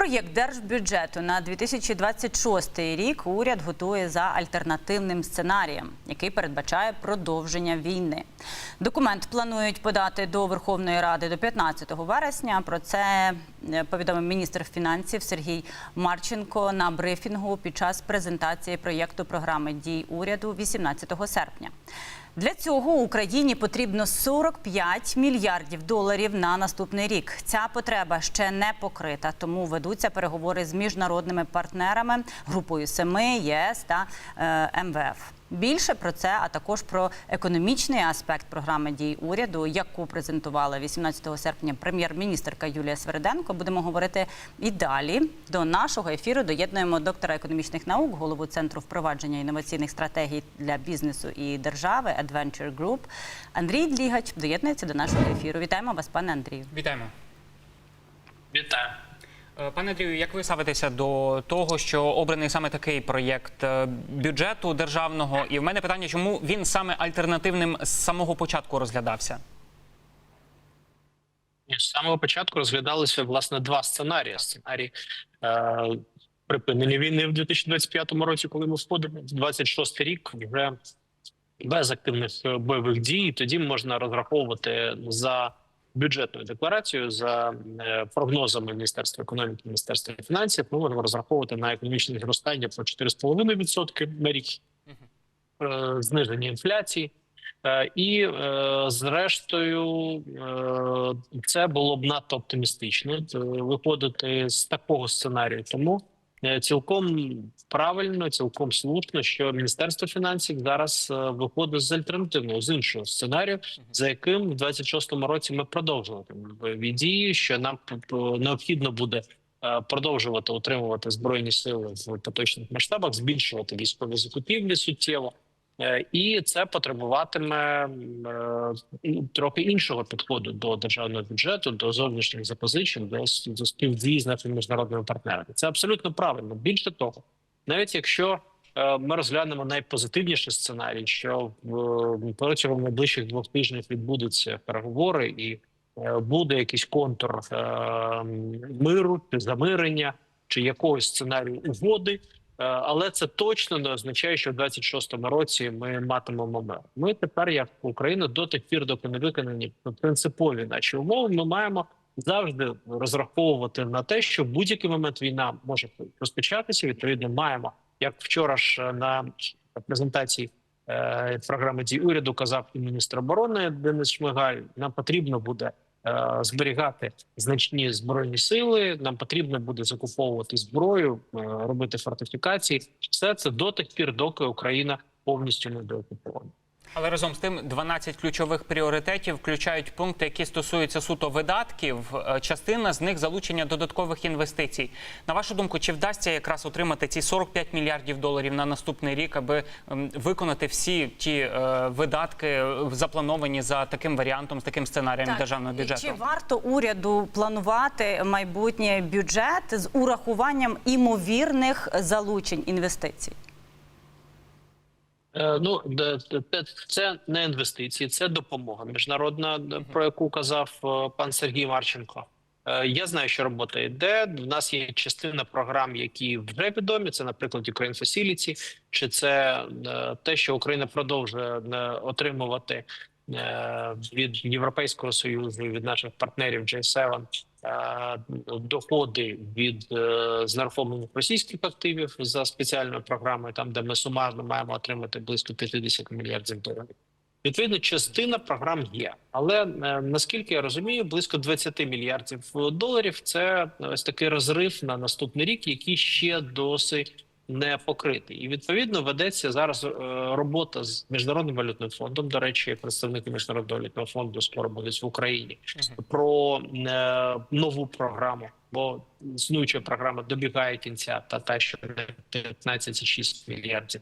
Проєкт держбюджету на 2026 рік уряд готує за альтернативним сценарієм, який передбачає продовження війни. Документ планують подати до Верховної Ради до 15 вересня. Про це е, повідомив міністр фінансів Сергій Марченко на брифінгу під час презентації проєкту програми дій уряду 18 серпня. Для цього Україні потрібно 45 мільярдів доларів на наступний рік. Ця потреба ще не покрита, тому ведуться переговори з міжнародними партнерами, групою семи ЄС та е, МВФ. Більше про це, а також про економічний аспект програми дій уряду, яку презентувала 18 серпня прем'єр-міністрка Юлія Свериденко. Будемо говорити і далі. До нашого ефіру доєднуємо доктора економічних наук, голову центру впровадження інноваційних стратегій для бізнесу і держави Adventure Group. Андрій Длігач доєднується до нашого ефіру. Вітаємо вас, пане Андрію. Вітаємо. Вітаю. Е, Пане Андрію, як ви ставитеся до того, що обраний саме такий проєкт е, бюджету державного? І в мене питання, чому він саме альтернативним з самого початку розглядався? З самого початку розглядалися власне два сценарії: сценарій е, припинення війни в 2025 році, коли ми входимо 26 рік, вже без активних бойових дій. Тоді можна розраховувати за бюджетною декларацією, за е, прогнозами Міністерства економіки, Міністерства фінансів. Ми можемо розраховувати на економічне зростання по 4,5% на рік, е, зниження інфляції. Е, І зрештою, це було б надто оптимістично виходити з такого сценарію. Тому цілком правильно, цілком слушно, що Міністерство фінансів зараз е, виходить з альтернативного з іншого сценарію, за яким в 26-му році ми продовжуватимемо бойові дії, що нам необхідно буде. е, Продовжувати утримувати збройні сили в поточних масштабах, збільшувати військові закупівлі суттєво, Е, І це потребуватиме е, ну, трохи іншого підходу до державного бюджету, до зовнішніх запозичень, до, до співдії з нашими міжнародними партнерами. Це абсолютно правильно. Більше того, навіть якщо е, ми розглянемо найпозитивніший сценарій, що протягом найближчих двох тижнів відбудуться переговори і е, буде якийсь контур е, миру замирення чи якогось сценарію угоди. Е, Але це точно не означає, що в 26-му році ми матимемо мир. Ми тепер, як Україна, до тих пір, доки не виконані принципові наші умови, ми маємо завжди розраховувати на те, що будь-який момент війна може розпочатися. Відповідно, маємо як вчора ж е, на презентації е, програми дій уряду казав і міністр оборони Денис Шмигаль. Нам потрібно буде зберігати значні збройні сили. Нам потрібно буде закуповувати зброю, е, робити фортифікації. Все це до тих пір, доки Україна повністю не деокупована. Але разом з тим 12 ключових пріоритетів включають пункти, які стосуються суто видатків. Е, Частина з них залучення додаткових інвестицій. На вашу думку, чи вдасться якраз отримати ці 45 мільярдів доларів на наступний рік, аби виконати всі ті е, видатки, е, заплановані за таким варіантом, з таким сценарієм державного І бюджету? Чи варто уряду планувати майбутній бюджет з урахуванням імовірних залучень інвестицій? Е, Ну це не інвестиції, це допомога міжнародна, про яку казав е, пан Сергій Марченко. Е, Я знаю, що робота йде. В нас є частина програм, які вже відомі. Це, наприклад, Ukraine Facility, чи це е, те, що Україна продовжує е, отримувати е, від Європейського союзу, від наших партнерів J7 е, доходи від е, знерухомлених російських активів за спеціальною програмою, там де ми сумарно маємо отримати близько 50 мільярдів доларів. Відповідно, частина програм є, але е, наскільки я розумію, близько 20 мільярдів доларів це ось такий розрив на наступний рік, який ще досить не покритий. І відповідно ведеться зараз е, робота з міжнародним валютним фондом. До речі, представники міжнародного валютного фонду скоро будуть в Україні про е, нову програму. Бо існуюча програма добігає кінця, та та що 15,6 мільярдів.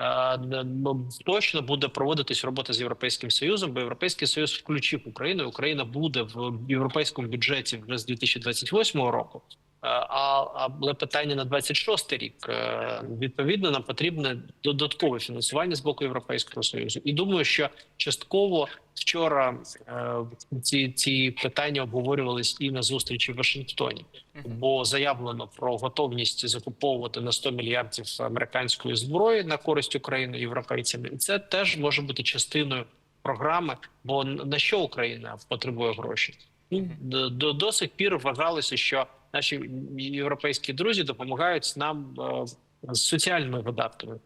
Е, ну, Точно буде проводитись робота з європейським союзом, бо європейський союз включив Україну. Україна буде в європейському бюджеті вже з 2028 року. А але питання на 26 рік Е, відповідно нам потрібне додаткове фінансування з боку Європейського союзу. І думаю, що частково вчора е, ці, ці питання обговорювались і на зустрічі в Вашингтоні, бо заявлено про готовність закуповувати на 100 мільярдів американської зброї на користь України європейцями, і це теж може бути частиною програми. Бо на що Україна потребує гроші? Ну, до, до сих пір вважалося, що наші європейські друзі допомагають нам е, з соціальними видатками,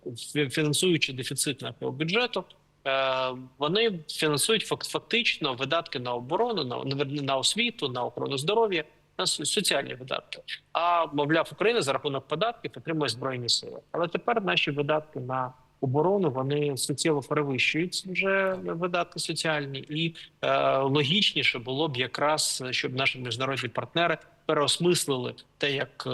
фінансуючи дефіцит нашого бюджету. Е, вони фінансують фак- фактично видатки на оборону, на, на освіту, на охорону здоров'я, на соціальні видатки. А мовляв, Україна за рахунок податків отримує збройні сили. Але тепер наші видатки на оборону вони суттєво перевищують вже видатки соціальні, і е, логічніше було б якраз, щоб наші міжнародні партнери переосмислили те, як е,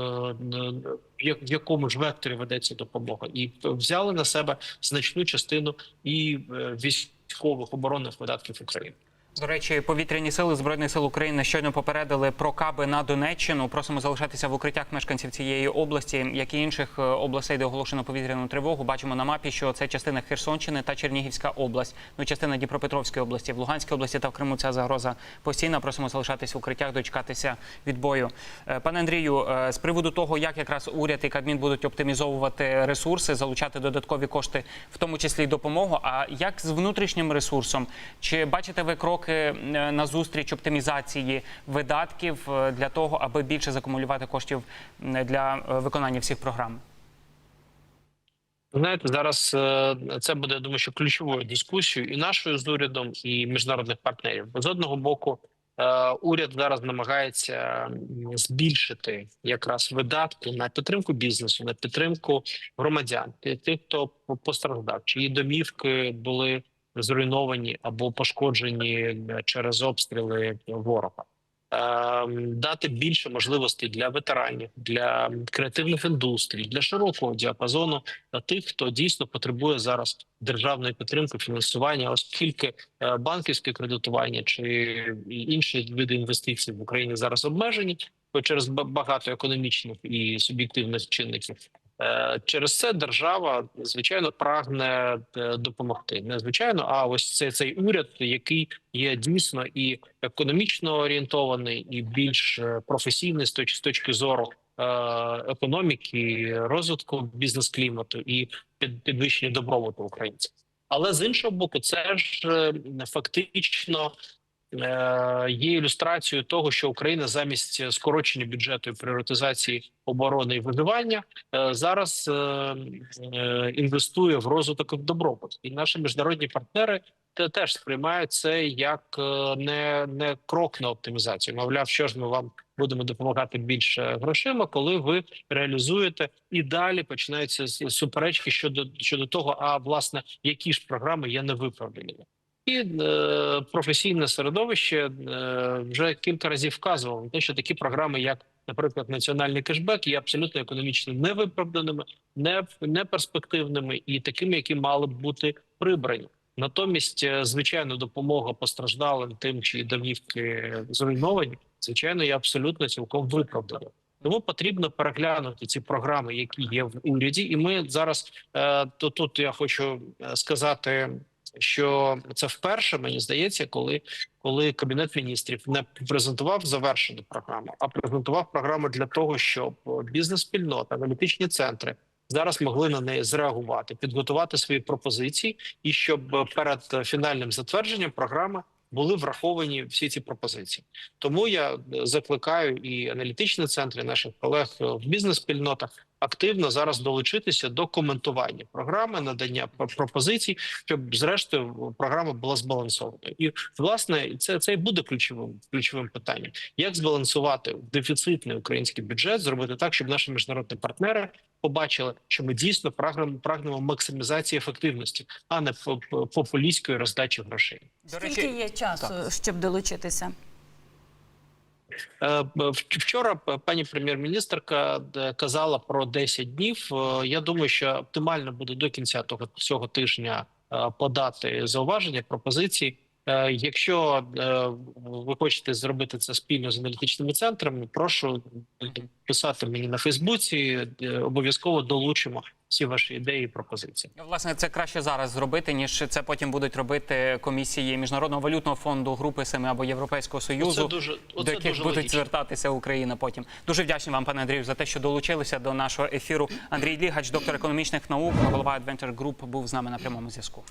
в якому ж векторі ведеться допомога, і взяли на себе значну частину і е, військових оборонних видатків України. До речі, повітряні сили збройних сил України щойно попередили про каби на Донеччину. Просимо залишатися в укриттях мешканців цієї області, як і інших е, областей, де оголошено повітряну тривогу. Бачимо на мапі, що це частина Херсонщини та Чернігівська область, ну частина Дніпропетровської області. В Луганській області та в Криму ця загроза постійна. Просимо залишатися в укриттях, дочекатися відбою. Е, Пане Андрію, е, з приводу того, як якраз уряд і Кабмін будуть оптимізовувати ресурси, залучати додаткові кошти, в тому числі й допомогу. А як з внутрішнім ресурсом? Чи бачите ви кроки е, на зустріч оптимізації видатків е, для того, аби більше закумулювати коштів для е, виконання всіх програм? Знаєте, зараз це буде я думаю, що ключовою дискусією і нашою з урядом, і міжнародних партнерів. З одного боку, уряд зараз намагається збільшити якраз видатки на підтримку бізнесу, на підтримку громадян, тих, хто по- постраждав, чиї домівки були зруйновані або пошкоджені е, через обстріли ворога. Ем, Дати більше можливостей для ветеранів, для креативних індустрій, для широкого діапазону та тих, хто дійсно потребує зараз державної підтримки, фінансування, оскільки е, банківське кредитування чи інші види інвестицій в Україні зараз обмежені через ба- багато економічних і суб'єктивних чинників. Е, Через це держава звичайно прагне е, допомогти. Не звичайно, а ось це цей уряд, який є дійсно і економічно орієнтований, і більш е, професійний з точки з точки зору економіки, розвитку бізнес-клімату і підвищення добробуту українців. Але з іншого боку, це ж фактично є ілюстрацією того, що Україна замість скорочення бюджету і пріоритизації оборони і виживання е, зараз е, е, інвестує в розвиток і добробут. І наші міжнародні партнери те- теж сприймають це як е, не, не крок на оптимізацію. Мовляв, що ж ми вам будемо допомагати більше грошима, коли ви реалізуєте і далі починаються суперечки щодо щодо того, а власне які ж програми є невиправданими. І е, професійне середовище е, вже кілька разів вказувало на те, що такі програми, як, наприклад, національний кешбек, є абсолютно економічно невиправданими, неперспективними і такими, які мали б бути прибрані. Натомість, е, звичайно, допомога постраждалим тим, чиї домівки зруйновані, звичайно, є абсолютно цілком виправданою. Тому потрібно переглянути ці програми, які є в уряді, і ми зараз то тут я хочу сказати, що це вперше мені здається, коли коли кабінет міністрів не презентував завершену програму, а презентував програму для того, щоб бізнес-спільнота, аналітичні центри зараз могли на неї зреагувати, підготувати свої пропозиції, і щоб перед фінальним затвердженням програми були враховані всі ці пропозиції. Тому я закликаю і аналітичні центри наших колег в бізнес-спільнотах активно зараз долучитися до коментування програми, надання пропозицій, щоб зрештою програма була збалансованою. І власне це, це і буде ключовим ключовим питанням. Як збалансувати дефіцитний український бюджет, зробити так, щоб наші міжнародні партнери побачили, що ми дійсно прагнемо прагнемо максимізації ефективності, а не по- по- популістської роздачі грошей. До Скільки є часу, щоб долучитися? Е, Вчора пані прем'єр-міністрка е, казала про 10 днів. Е, Я думаю, що оптимально буде до кінця того цього тижня подати зауваження, пропозиції. Якщо ви хочете зробити це спільно з аналітичними центрами, прошу писати мені на Фейсбуці. Обов'язково долучимо всі ваші ідеї і пропозиції. Власне, це краще зараз зробити, ніж це потім будуть робити комісії Міжнародного валютного фонду, Групи Семи або Європейського Союзу. Оце дуже до яких дуже будуть логічно. звертатися Україна потім. Дуже вдячні вам, пане Андрію, за те, що долучилися до нашого ефіру. Андрій Лігач, доктор економічних наук, голова Adventure Group, був з нами на прямому зв'язку.